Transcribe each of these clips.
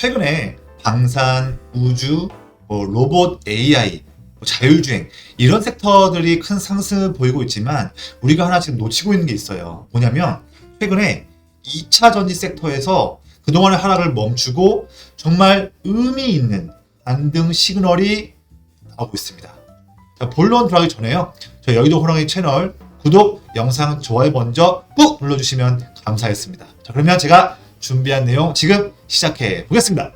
최근에 방산, 우주, 뭐 로봇, AI, 뭐 자율주행 이런 섹터들이 큰 상승을 보이고 있지만 우리가 하나 지금 놓치고 있는 게 있어요. 뭐냐면 최근에 2차 전지 섹터에서 그동안의 하락을 멈추고 정말 의미 있는 반등 시그널이 나오고 있습니다. 자, 본론 들어가기 전에요. 저 여의도 호랑이 채널 구독, 영상 좋아요 먼저 꾹 눌러주시면 감사하겠습니다. 자, 그러면 제가 준비한 내용 지금 시작해 보겠습니다.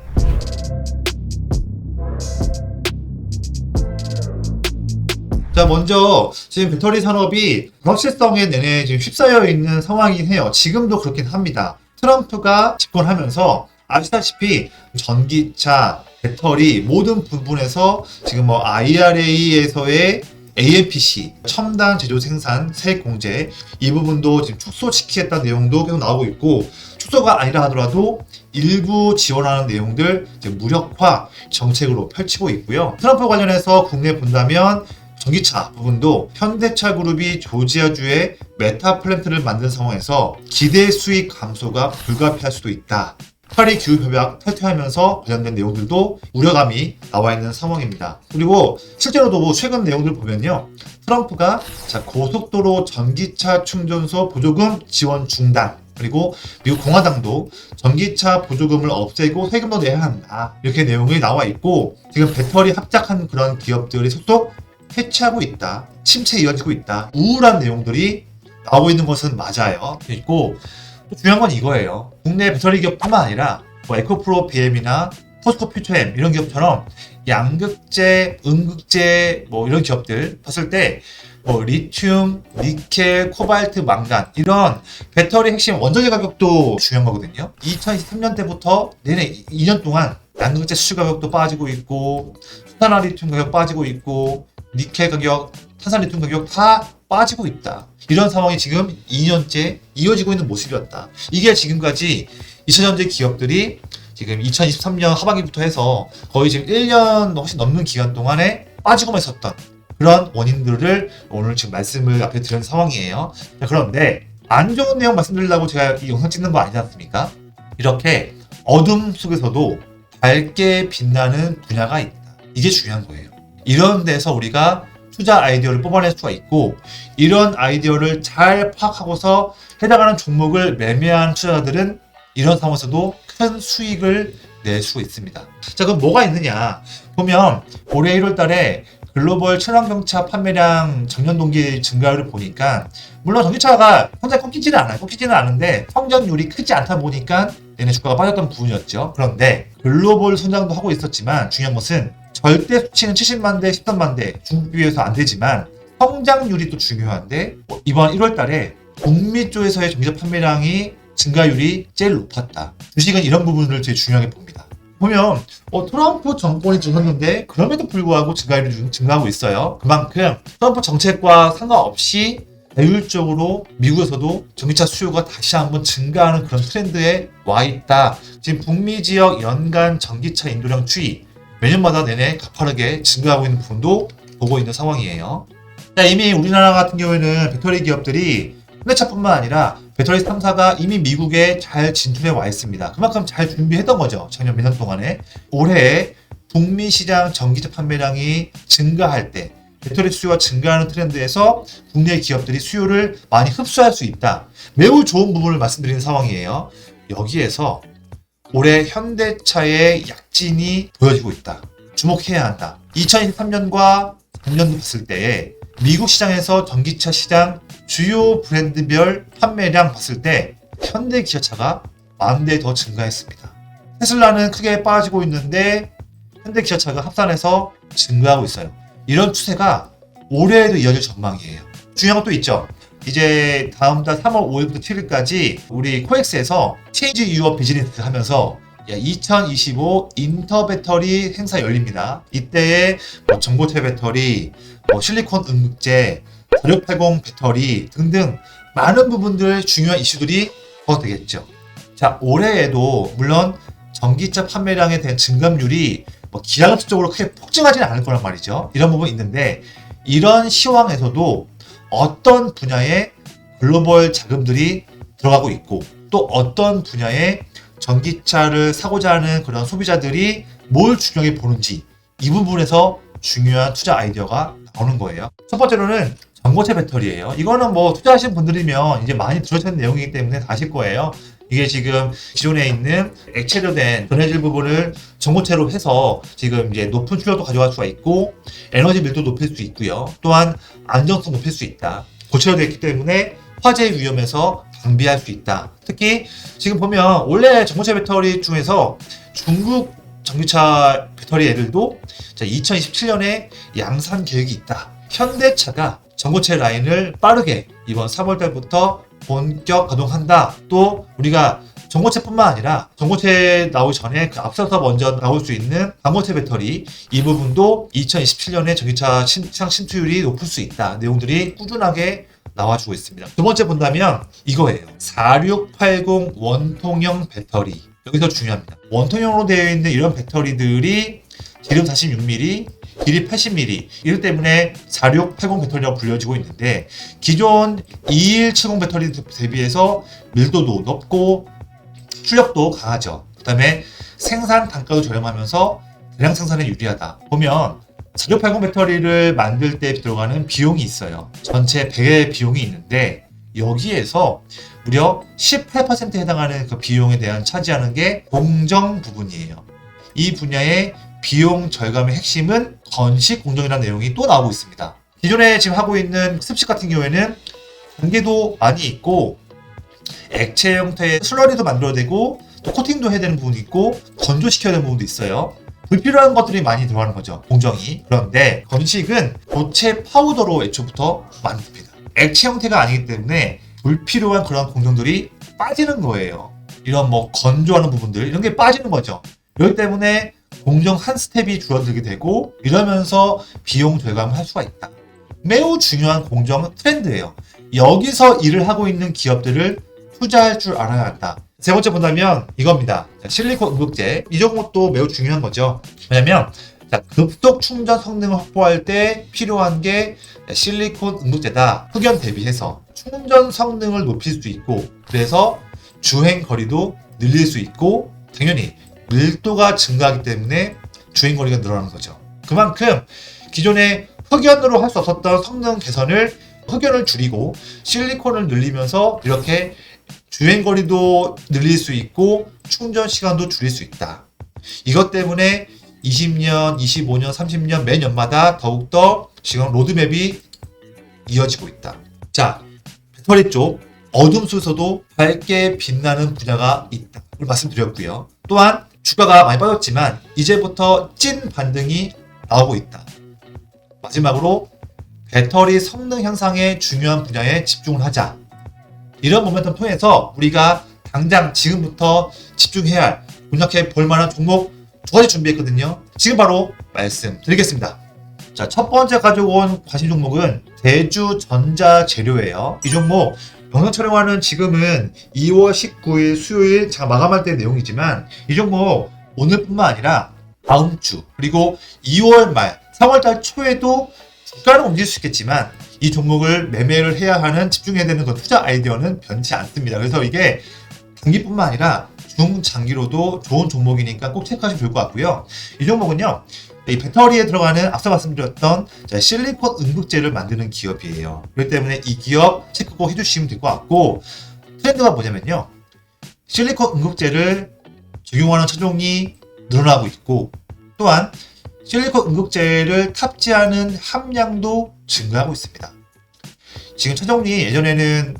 자, 먼저 지금 배터리 산업이 불확실성에 내내 지금 휩싸여 있는 상황이긴 해요. 지금도 그렇긴 합니다. 트럼프가 집권하면서 아시다시피 전기차, 배터리 모든 부분에서 지금 뭐 IRA에서의 AMPC 첨단 제조 생산 세액 공제 이 부분도 지금 축소시키겠다는 내용도 계속 나오고 있고 축소가 아니라 하더라도 일부 지원하는 내용들 무력화 정책으로 펼치고 있고요. 트럼프 관련해서 국내 본다면 전기차 부분도 현대차 그룹이 조지아주에 메타 플랜트를 만든 상황에서 기대 수익 감소가 불가피할 수도 있다. 파리 기후 협약 탈퇴하면서 관련된 내용들도 우려감이 나와 있는 상황입니다. 그리고 실제로도 뭐 최근 내용들 보면요. 트럼프가 자, 고속도로 전기차 충전소 보조금 지원 중단 그리고 미국 공화당도 전기차 보조금을 없애고 세금도 내야 한다. 이렇게 내용이 나와 있고 지금 배터리 합작한 그런 기업들이 속속 해체하고 있다. 침체 이어지고 있다. 우울한 내용들이 나오고 있는 것은 맞아요. 있고 또 중요한 건 이거예요. 국내 배터리 기업뿐만 아니라 뭐 에코프로 BM이나 포스코 퓨처엠 이런 기업처럼 양극재, 음극재 뭐 이런 기업들 봤을 때 뭐 리튬, 니켈, 코발트, 망간 이런 배터리 핵심 원자재 가격도 중요한 거거든요. 2023년 때부터 내내 2년 동안 양극재 수출 가격도 빠지고 있고 수산화 리튬 가격 빠지고 있고 니켈 가격, 탄산 리튬 가격 다 빠지고 있다. 이런 상황이 지금 2년째 이어지고 있는 모습이었다. 이게 지금까지 2차전지 기업들이 지금 2023년 하반기부터 해서 거의 지금 1년 훨씬 넘는 기간 동안에 빠지고만 있었던 그런 원인들을 오늘 지금 말씀을 앞에 드린 상황이에요. 자, 그런데 안 좋은 내용 말씀드리려고 제가 이 영상 찍는 거 아니지 않습니까? 이렇게 어둠 속에서도 밝게 빛나는 분야가 있다. 이게 중요한 거예요. 이런 데서 우리가 투자 아이디어를 뽑아낼 수가 있고 이런 아이디어를 잘 파악하고서 해당하는 종목을 매매한 투자자들은 이런 상황에서도 큰 수익을 낼 수 있습니다. 자, 그럼 뭐가 있느냐? 보면 올해 1월 달에 글로벌 친환경차 판매량 전년 동기 증가율을 보니까 물론 전기차가 혼자 꺾이지는 않아요. 꺾이지는 않은데 성장률이 크지 않다 보니까 얘네 주가가 빠졌던 부분이었죠. 그런데 글로벌 성장도 하고 있었지만 중요한 것은 절대 수치는 70만 대, 13만 대 중국 비해서 안 되지만 성장률이 또 중요한데 뭐 이번 1월 달에 북미 쪽에서의 전기차 판매량이 증가율이 제일 높았다. 주식은 이런 부분을 제일 중요하게 봅니다. 보면 어, 트럼프 정권이 들었는데 그럼에도 불구하고 증가율이 좀 증가하고 있어요. 그만큼 트럼프 정책과 상관없이 자율적으로 미국에서도 전기차 수요가 다시 한번 증가하는 그런 트렌드에 와 있다. 지금 북미 지역 연간 전기차 인도량 추이 매년마다 내내 가파르게 증가하고 있는 부분도 보고 있는 상황이에요. 자, 이미 우리나라 같은 경우에는 배터리 기업들이 현대차뿐만 아니라 배터리 3사가 이미 미국에 잘 진출해 와 있습니다. 그만큼 잘 준비했던 거죠. 작년 몇 년 동안에. 올해 북미 시장 전기차 판매량이 증가할 때 배터리 수요가 증가하는 트렌드에서 국내 기업들이 수요를 많이 흡수할 수 있다. 매우 좋은 부분을 말씀드리는 상황이에요. 여기에서 올해 현대차의 약진이 보여지고 있다. 주목해야 한다. 2023년과 작년도 봤을 때 미국 시장에서 전기차 시장 주요 브랜드별 판매량 봤을 때 현대 기아차가 만 대 더 증가했습니다. 테슬라는 크게 빠지고 있는데 현대 기아차가 합산해서 증가하고 있어요. 이런 추세가 올해에도 이어질 전망이에요. 중요한 것도 있죠. 이제 다음 달 3월 5일부터 7일까지 우리 코엑스에서 체인지 유어 비즈니스 하면서 2025 인터 배터리 행사 열립니다. 이때에 뭐 전고체 배터리, 뭐 실리콘 음극재, 저력 80 배터리 등등 많은 부분들 중요한 이슈들이 더 되겠죠. 자 올해에도 물론 전기차 판매량에 대한 증감률이 뭐 기하급수적으로 크게 폭증하지는 않을 거란 말이죠. 이런 부분이 있는데 이런 시황에서도 어떤 분야에 글로벌 자금들이 들어가고 있고 또 어떤 분야에 전기차를 사고자 하는 그런 소비자들이 뭘 중요하게 보는지 이 부분에서 중요한 투자 아이디어가 나오는 거예요. 첫 번째로는 전고체 배터리예요. 이거는 뭐 투자하신 분들이면 이제 많이 들으셨는 내용이기 때문에 다 아실 거예요. 이게 지금 기존에 있는 액체로 된 전해질 부분을 전고체로 해서 지금 이제 높은 출력도 가져갈 수가 있고 에너지 밀도 높일 수 있고요. 또한 안정성 높일 수 있다. 고체로 되어 있기 때문에 화재 위험에서 방비할 수 있다. 특히 지금 보면 원래 전고체 배터리 중에서 중국 전기차 배터리 애들도 2027년에 양산 계획이 있다. 현대차가 전고체 라인을 빠르게 이번 3월 달부터 본격 가동한다. 또 우리가 전고체뿐만 아니라 전고체 나오기 전에 그 앞서서 먼저 나올 수 있는 반고체 배터리 이 부분도 2027년에 전기차 신- 시장 침투율이 높을 수 있다. 내용들이 꾸준하게 나와주고 있습니다. 두 번째 본다면 이거예요. 4680 원통형 배터리. 여기서 중요합니다. 원통형으로 되어 있는 이런 배터리들이 지름 46mm, 길이 80mm. 이것 때문에 4680 배터리라고 불려지고 있는데 기존 2170 배터리 대비해서 밀도도 높고 출력도 강하죠. 그 다음에 생산 단가도 저렴하면서 대량 생산에 유리하다. 보면 4680 배터리를 만들 때 들어가는 비용이 있어요. 전체 배의 비용이 있는데 여기에서 무려 18%에 해당하는 그 비용에 대한 차지하는 게 공정 부분이에요. 이 분야의 비용 절감의 핵심은 건식 공정이라는 내용이 또 나오고 있습니다. 기존에 지금 하고 있는 습식 같은 경우에는 단계도 많이 있고 액체 형태의 슬러리도 만들어내고 또 코팅도 해야 되는 부분이 있고 건조시켜야 되는 부분도 있어요. 불필요한 것들이 많이 들어가는 거죠. 공정이. 그런데 건식은 고체 파우더로 애초부터 만듭니다. 액체 형태가 아니기 때문에 불필요한 그런 공정들이 빠지는 거예요. 이런 뭐 건조하는 부분들 이런 게 빠지는 거죠. 그렇기 때문에 공정 한 스텝이 줄어들게 되고 이러면서 비용 절감을 할 수가 있다. 매우 중요한 공정 트렌드예요. 여기서 일을 하고 있는 기업들을 투자할 줄 알아야 한다. 세 번째 본다면 이겁니다. 자, 실리콘 응급제. 이 종목도 매우 중요한 거죠. 왜냐면 자, 급속 충전 성능을 확보할 때 필요한 게 실리콘 응급제다. 흑연 대비해서 충전 성능을 높일 수 있고 그래서 주행 거리도 늘릴 수 있고 당연히 밀도가 증가하기 때문에 주행 거리가 늘어나는 거죠. 그만큼 기존에 흑연으로 할 수 없었던 성능 개선을 흑연을 줄이고 실리콘을 늘리면서 이렇게 주행 거리도 늘릴 수 있고 충전 시간도 줄일 수 있다. 이것 때문에 20년, 25년, 30년 매 년마다 더욱더 지금 로드맵이 이어지고 있다. 자, 배터리 쪽 어둠 속에서도 밝게 빛나는 분야가 있다. 를 말씀드렸고요. 또한 주가가 많이 빠졌지만 이제부터 찐 반등이 나오고 있다. 마지막으로 배터리 성능 향상의 중요한 분야에 집중을 하자. 이런 모멘텀 통해서 우리가 당장 지금부터 집중해야 할 분석해 볼 만한 종목 두 가지 준비했거든요. 지금 바로 말씀드리겠습니다. 자, 첫 번째 가져온 관심 종목은 대주 전자재료예요. 이 종목 영상 촬영하는 지금은 2월 19일 수요일 제가 마감할 때 내용이지만 이 종목 오늘뿐만 아니라 다음 주 그리고 2월 말 3월 달 초에도 주가는 움직일 수 있겠지만 이 종목을 매매를 해야 하는 집중해야 되는 그 투자 아이디어는 변치 않습니다. 그래서 이게 단기뿐만 아니라 중장기로도 좋은 종목이니까 꼭 체크하시면 좋을 것 같고요. 이 종목은요. 이 배터리에 들어가는 앞서 말씀드렸던 자, 실리콘 응급제를 만드는 기업이에요. 그렇기 때문에 이 기업 체크 꼭 해주시면 될 것 같고 트렌드가 뭐냐면요. 실리콘 응급제를 적용하는 차종이 늘어나고 있고 또한 실리콘 응급제를 탑재하는 함량도 증가하고 있습니다. 지금 차종이 예전에는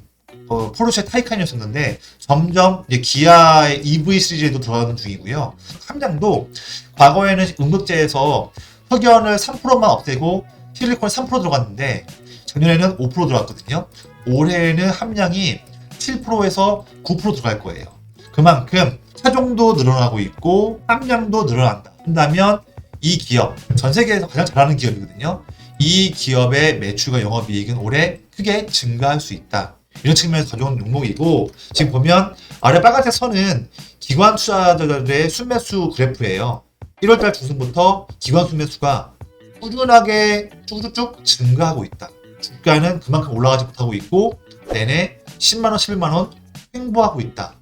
어, 포르쉐 타이칸이었었는데 점점 이제 기아의 EV 시리즈에도 들어가는 중이고요. 함량도 과거에는 응급제에서 흑연을 3%만 없애고 실리콘 3% 들어갔는데 작년에는 5% 들어갔거든요. 올해는 함량이 7%에서 9% 들어갈 거예요. 그만큼 차종도 늘어나고 있고 함량도 늘어난다. 한다면 이 기업 전 세계에서 가장 잘하는 기업이거든요. 이 기업의 매출과 영업이익은 올해 크게 증가할 수 있다. 이런 측면에서 가져온 종목이고 지금 보면 아래 빨간색 선은 기관 투자자들의 순매수 그래프예요. 1월달 중순부터 기관 순매수가 꾸준하게 쭉쭉쭉 증가하고 있다. 주가는 그만큼 올라가지 못하고 있고 내내 10만 원, 11만 원 횡보하고 있다.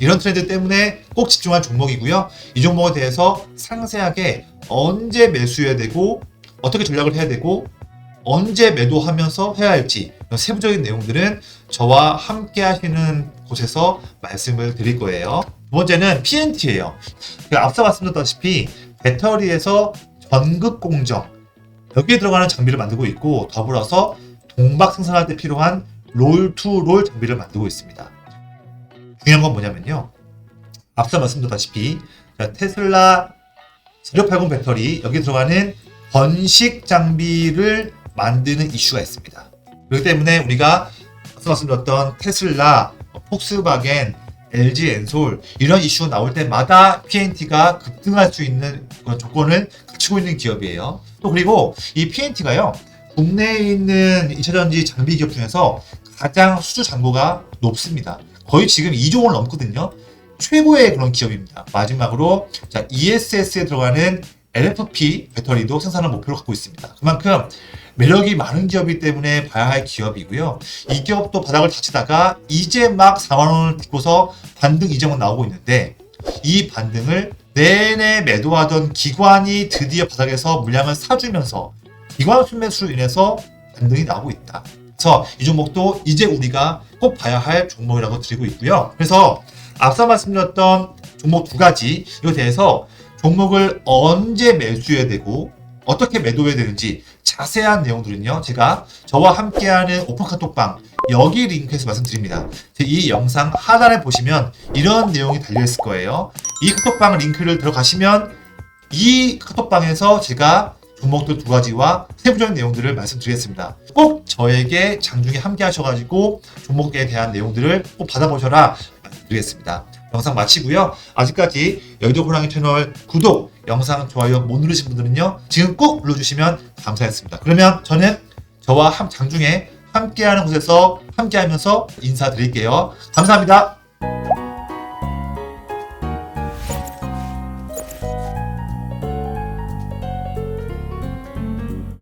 이런 트렌드 때문에 꼭 집중할 종목이고요. 이 종목에 대해서 상세하게 언제 매수해야 되고 어떻게 전략을 해야 되고 언제 매도하면서 해야 할지 세부적인 내용들은 저와 함께 하시는 곳에서 말씀을 드릴 거예요. 두 번째는 PNT예요. 앞서 말씀드렸다시피 배터리에서 전극 공정 여기에 들어가는 장비를 만들고 있고 더불어서 동박 생산할 때 필요한 롤투롤 장비를 만들고 있습니다. 중요한 건 뭐냐면요. 앞서 말씀드렸다시피 자, 테슬라 4680 배터리 여기 들어가는 번식 장비를 만드는 이슈가 있습니다. 그렇기 때문에 우리가 앞서 말씀드렸던 테슬라, 폭스바겐, LG 엔솔 이런 이슈가 나올 때마다 PNT가 급등할 수 있는 조건을 갖추고 있는 기업이에요. 또 그리고 이 PNT가요 국내에 있는 2차전지 장비 기업 중에서 가장 수주 잔고가 높습니다. 거의 지금 2조 원을 넘거든요. 최고의 그런 기업입니다. 마지막으로 자, ESS에 들어가는 LFP 배터리도 생산을 목표로 갖고 있습니다. 그만큼 매력이 많은 기업이기 때문에 봐야 할 기업이고요. 이 기업도 바닥을 다치다가 이제 막 4만 원을 찍고서 반등 이정은 나오고 있는데 이 반등을 내내 매도하던 기관이 드디어 바닥에서 물량을 사주면서 기관 순매수로 인해서 반등이 나오고 있다. 그래서 이 종목도 이제 우리가 꼭 봐야 할 종목이라고 드리고 있고요. 그래서 앞서 말씀드렸던 종목 두 가지 이거에 대해서 종목을 언제 매수해야 되고 어떻게 매도해야 되는지 자세한 내용들은요 제가 저와 함께하는 오픈 카톡방 여기 링크에서 말씀드립니다 이 영상 하단에 보시면 이런 내용이 달려있을 거예요 이 카톡방 링크를 들어가시면 이 카톡방에서 제가 종목들 두 가지와 세부적인 내용들을 말씀드리겠습니다. 꼭 저에게 장중에 함께 하셔가지고 종목에 대한 내용들을 꼭 받아보셔라 말씀드리겠습니다. 영상 마치고요. 아직까지 여의도 호랑이 채널 구독, 영상 좋아요 못 누르신 분들은요. 지금 꼭 눌러주시면 감사하겠습니다. 그러면 저는 저와 함 장중에 함께하는 곳에서 함께하면서 인사드릴게요. 감사합니다.